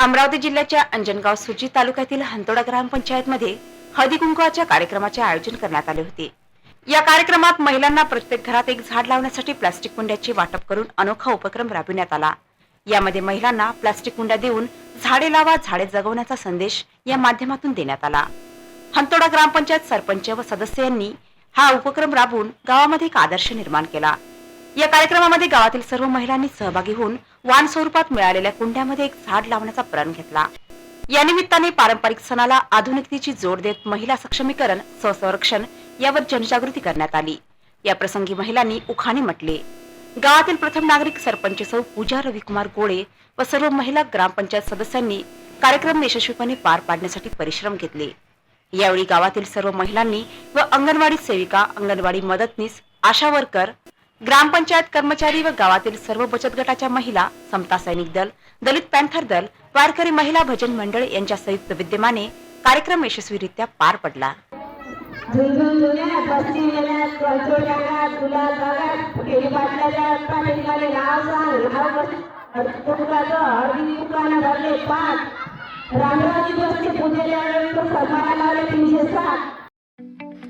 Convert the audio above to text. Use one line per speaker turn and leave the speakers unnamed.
अमरावती जिल्ह्याच्या अंजनगाव सुजी तालुक्यातील हंतोडा ग्रामपंचायतमध्ये हळदी कुंकवाच्या कार्यक्रमाचे आयोजन करण्यात आले होते. या कार्यक्रमात महिलांना प्रत्येक घरात एक झाड लावण्यासाठी प्लास्टिक कुंड्याचे वाटप करून अनोखा उपक्रम राबविण्यात आला. यामध्ये महिलांना प्लास्टिक कुंड्या देऊन झाडे लावा झाडे जगवण्याचा संदेश या माध्यमातून देण्यात आला. हंतोडा ग्रामपंचायत सरपंच व सदस्य यांनी हा उपक्रम राबवून गावामध्ये एक आदर्श निर्माण केला. या कार्यक्रमामध्ये गावातील सर्व महिलांनी सहभागी होऊन वाण स्वरूपात मिळालेल्या कुंड्यामध्ये एक झाड लावण्याचा प्रण घेतला. या निमित्ताने पारंपरिक सणाला आधुनिकतेची जोड देत महिला सक्षमीकरण स्वसंरक्षण यावर जनजागृती करण्यात आली. या प्रसंगी महिलांनी उखाणे म्हटले. गावातील प्रथम नागरिक सरपंच सौ पूजा रविकुमार गोळे व सर्व महिला ग्रामपंचायत सदस्यांनी कार्यक्रम यशस्वीपणे पार पाडण्यासाठी परिश्रम घेतले. यावेळी गावातील सर्व महिलांनी व अंगणवाडी सेविका अंगणवाडी मदतनीस आशा वर्कर ग्रामपंचायत कर्मचारी व गावातील सर्व बचत गटाच्या महिला समता सैनिक दल दलित पॅन्थर दल वारकरी महिला भजन मंडळ यांच्या संयुक्त विद्यमाने कार्यक्रम यशस्वीरित्या पार पडला.
रामराजी